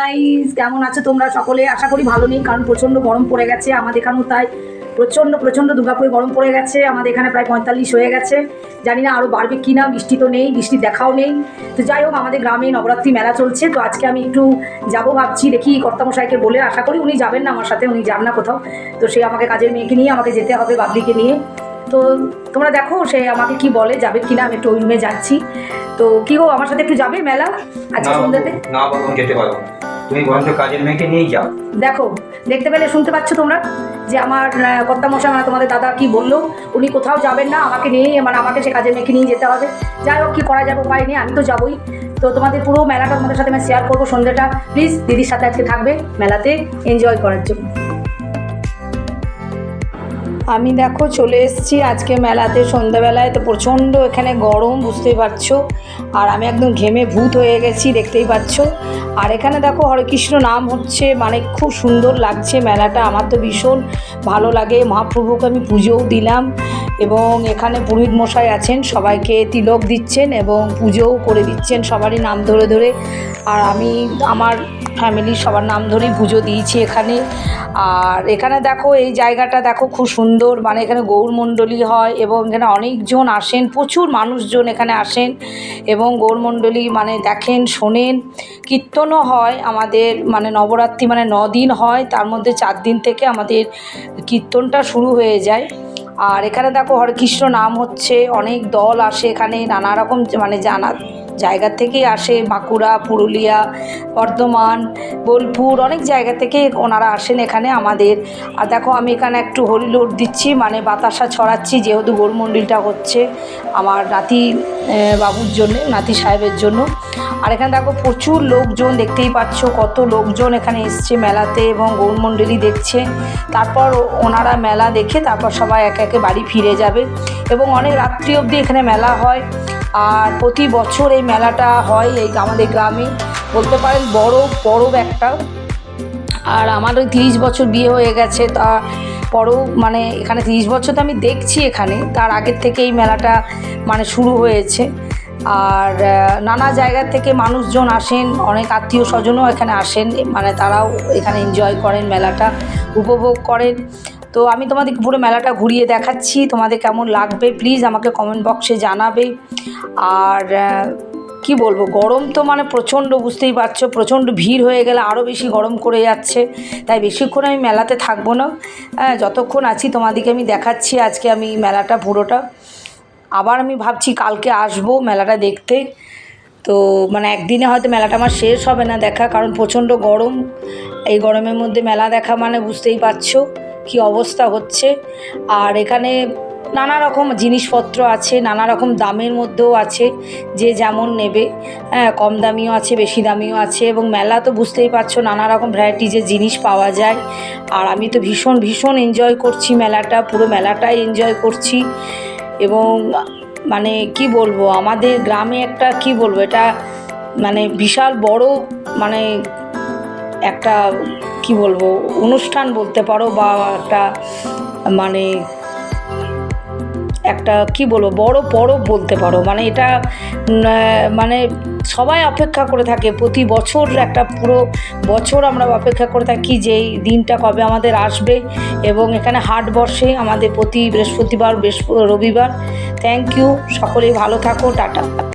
Guys কেমন আছো তোমরা সকলে? আশা করি ভালো নেই কারণ প্রচণ্ড গরম পড়ে গেছে আমাদের এখানেও তাই। প্রচণ্ড প্রচণ্ড দুর্গাপুরে গরম পড়ে গেছে আমাদের এখানে প্রায় পঁয়তাল্লিশ হয়ে গেছে। জানি না আরও বাড়বে কি না বৃষ্টি তো নেই বৃষ্টির দেখাও নেই। তো যাই হোক আমাদের গ্রামে নবরাত্রি মেলা চলছে তো আজকে আমি একটু যাব ভাবছি দেখি কর্তামশাইকে বলে আশা করি উনি যাবেন না আমার সাথে উনি যান না কোথাও। তো সে আমাকে কাজের মেয়েকে নিয়ে আমাকে যেতে হবে বাবলিকে নিয়ে। তো তোমরা দেখো সে আমাকে কি বলে যাবে কি না আমি একটু ওই রুমে যাচ্ছি। তো কি গো আমার সাথে একটু যাবে মেলা? আজকে সন্ধ্যাতে? না পারব। তুমি বরঞ্চ কাজের মেয়েকে নিয়েই যাও। দেখো, দেখতে পেলে শুনতে পাচ্ছ তোমরা? যে আমার কর্তা মশা মানে তোমাদের দাদা কি বলল? উনি কোথাও যাবেন না, আমাকে নিয়েই মানে আমাকে সে কাজের মেয়েকে নিয়ে যেতে হবে। যাই হোক, কী করা যাবে উপায় নেই, আমি তো যাবই। তো তোমাদের পুরো মেলাটা তোমাদের সাথে আমি শেয়ার করব সন্ধ্যাটা। প্লিজ দিদির সাথে আজকে থাকবে মেলাতে এনজয় করার জন্য। আমি দেখো চলে এসেছি আজকে মেলাতে, সন্ধ্যাবেলায়। তো প্রচণ্ড এখানে গরম, বুঝতেই পারছ। আর আমি একদম ঘেমে ভূত হয়ে গেছি, দেখতেই পাচ্ছ। আর এখানে দেখো হরেকৃষ্ণ নাম হচ্ছে মানে খুব সুন্দর লাগছে মেলাটা, আমার তো ভীষণ ভালো লাগে। মহাপ্রভুকে আমি পুজোও দিলাম এবং এখানে পুরোহিত মশাই আছেন, সবাইকে তিলক দিচ্ছেন এবং পুজোও করে দিচ্ছেন সবারই নাম ধরে ধরে। আর আমি, আমার ফ্যামিলির সবার নাম ধরেই পুজো দিয়েছি এখানে। আর এখানে দেখো, এই জায়গাটা দেখো খুব সুন্দর। মানে এখানে গৌরমণ্ডলী হয় এবং এখানে অনেকজন আসেন, প্রচুর মানুষজন এখানে আসেন এবং গৌরমণ্ডলী মানে দেখেন, শোনেন। কীর্তনও হয় আমাদের মানে নবরাত্রি মানে ন দিন হয়, তার মধ্যে চার দিন থেকে আমাদের কীর্তনটা শুরু হয়ে যায়। আর এখানে দেখো হরেকৃষ্ণ নাম হচ্ছে, অনেক দল আসে এখানে, নানা রকম মানে জানা জায়গা থেকেই আসে, বাঁকুড়া, পুরুলিয়া, বর্ধমান, বোলপুর, অনেক জায়গা থেকে ওনারা আসেন এখানে আমাদের। আর দেখো আমি এখানে একটু হরি লোড দিচ্ছি মানে বাতাসা ছড়াচ্ছি, যেহেতু গোরমন্ডিলটা হচ্ছে আমার নাতি বাবুর জন্য, নাতি সাহেবের জন্য। আর এখানে দেখো প্রচুর লোকজন দেখতেই পাচ্ছ, কত লোকজন এখানে এসছে মেলাতে এবং গৌরমণ্ডলী দেখছে। তারপর ওনারা মেলা দেখে তারপর সবাই একে একে বাড়ি ফিরে যাবে এবং অনেক রাত্রি অবধি এখানে মেলা হয়। আর প্রতি বছর এই মেলাটা হয় এই আমাদের গ্রামে। বলতে পারেন বড় পরব একটা। আর আমার ওই তিরিশ বছর বিয়ে হয়ে গেছে, তা পরও মানে এখানে তিরিশ বছর তো আমি দেখছি এখানে। তার আগের থেকে এই মেলাটা মানে শুরু হয়েছে। আর নানা জায়গা থেকে মানুষজন আসেন, অনেক আত্মীয় স্বজনও এখানে আসেন মানে তারাও এখানে এনজয় করেন মেলাটা, উপভোগ করেন। তো আমি তোমাদের পুরো মেলাটা ঘুরিয়ে দেখাচ্ছি, তোমাদের কেমন লাগবে প্লিজ আমাকে কমেন্ট বক্সে জানাবে। আর কি বলব, গরম তো মানে প্রচণ্ড, বুঝতেই পারছ, প্রচণ্ড ভিড় হয়ে গেলে আরও বেশি গরম করে যাচ্ছে। তাই বেশিক্ষণ আমি মেলাতে থাকব না। হ্যাঁ যতক্ষণ আছি তোমাদেরকে আমি দেখাচ্ছি আজকে আমি মেলাটা পুরোটা। আবার আমি ভাবছি কালকে আসব মেলাটা দেখতে। তো মানে একদিনে হয়তো মেলাটা আমার শেষ হবে না দেখা, কারণ প্রচণ্ড গরম। এই গরমের মধ্যে মেলা দেখা মানে বুঝতেই পারছ কি অবস্থা হচ্ছে। আর এখানে নানা রকম জিনিসপত্র আছে, নানা রকম দামের মধ্যেও আছে, যে যেমন নেবে। হ্যাঁ কম দামিও আছে, বেশি দামিও আছে এবং মেলা তো বুঝতেই পারছ নানা রকম ভ্যারাইটিজের জিনিস পাওয়া যায়। আর আমি তো ভীষণ ভীষণ এনজয় করছি মেলাটা, পুরো মেলাটাই এনজয় করছি। এবং মানে কি বলব, আমাদের গ্রামে একটা কি বলব, এটা মানে বিশাল বড় মানে একটা কি বলব, অনুষ্ঠান বলতে পারো বা একটা মানে একটা, কি বলব, বড় পরব বলতে পারো। মানে এটা মানে সবাই অপেক্ষা করে থাকে। প্রতি বছর একটা পুরো বছর আমরা অপেক্ষা করে থাকি যে এই দিনটা কবে আমাদের আসবে এবং এখানে হাট বসে আমাদের প্রতি বৃহস্পতিবার, বৃহস্প, রবিবার। থ্যাংক ইউ সকলেই ভালো থাকো, টাটা।